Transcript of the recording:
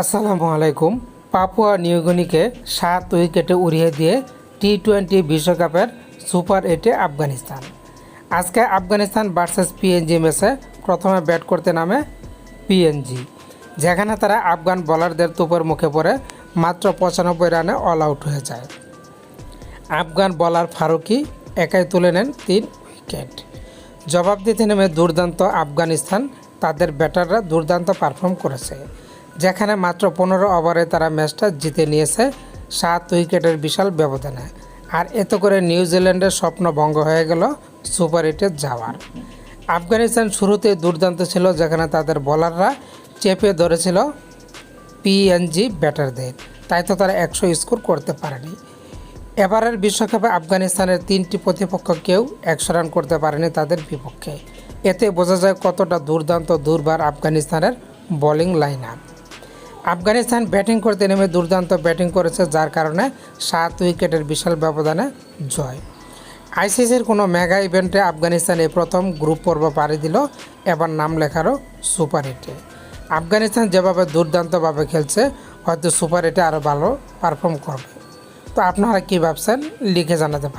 আসসালামু আলাইকুম। পাপুয়া নিউগনিকে সাত উইকেটে উড়িয়ে দিয়ে টি টোয়েন্টি বিশ্বকাপের সুপার এইটে আফগানিস্তান। আজকে আফগানিস্তান ভার্সেস পিএনজি ম্যাচে প্রথমে ব্যাট করতে নামে পিএনজি যেখানে তারা আফগান বোলারদের তোপের মুখে পড়ে মাত্র পঁচানব্বই রানে অল আউট হয়ে যায়। আফগান বলার ফারুকি একাই তুলে নেন তিন উইকেট। জবাব দিতে নেমে দুর্দান্ত আফগানিস্তান তাদের ব্যাটাররা দুর্দান্ত পারফর্ম করেছে। যেখানে মাত্র পনেরো ওভারে তারা ম্যাচটা জিতে নিয়েছে, সাত উইকেটের বিশাল ব্যবধানে। আর এত করে নিউজিল্যান্ডের স্বপ্ন ভঙ্গ হয়ে গেল সুপার এইটে যাওয়ার। আফগানিস্তান শুরুতে দুর্দান্ত ছিল, যেখানে তাদের বোলাররা চেপে ধরেছিল পিএনজি ব্যাটারদের। তাই তো তারা একশো স্কোর করতে পারেনি। এবারের বিশ্বকাপে আফগানিস্তানের তিনটি প্রতিপক্ষ কেউ একশো রান করতে পারেনি তাদের বিপক্ষে। এতে বোঝা যায় কতটা দুর্দান্ত দুর্বার আফগানিস্তানের bowling line up Afghanistan batting করতে নেমে দুর্দান্ত ব্যাটিং করেছে, যার কারণে সাত উইকেটের বিশাল ব্যবধানে জয়। আইসিসির কোনো মেগা ইভেন্টে আফগানিস্তান এই প্রথম গ্রুপ পর্ব পাড়ি দিল, এবার নাম লেখারও সুপার হিটে আফগানিস্তান যেভাবে দুর্দান্তভাবে খেলছে, হয়তো সুপার হিটে আরও ভালো পারফর্ম করবে। তো আপনারা কী ভাবছেন, লিখে জানাতে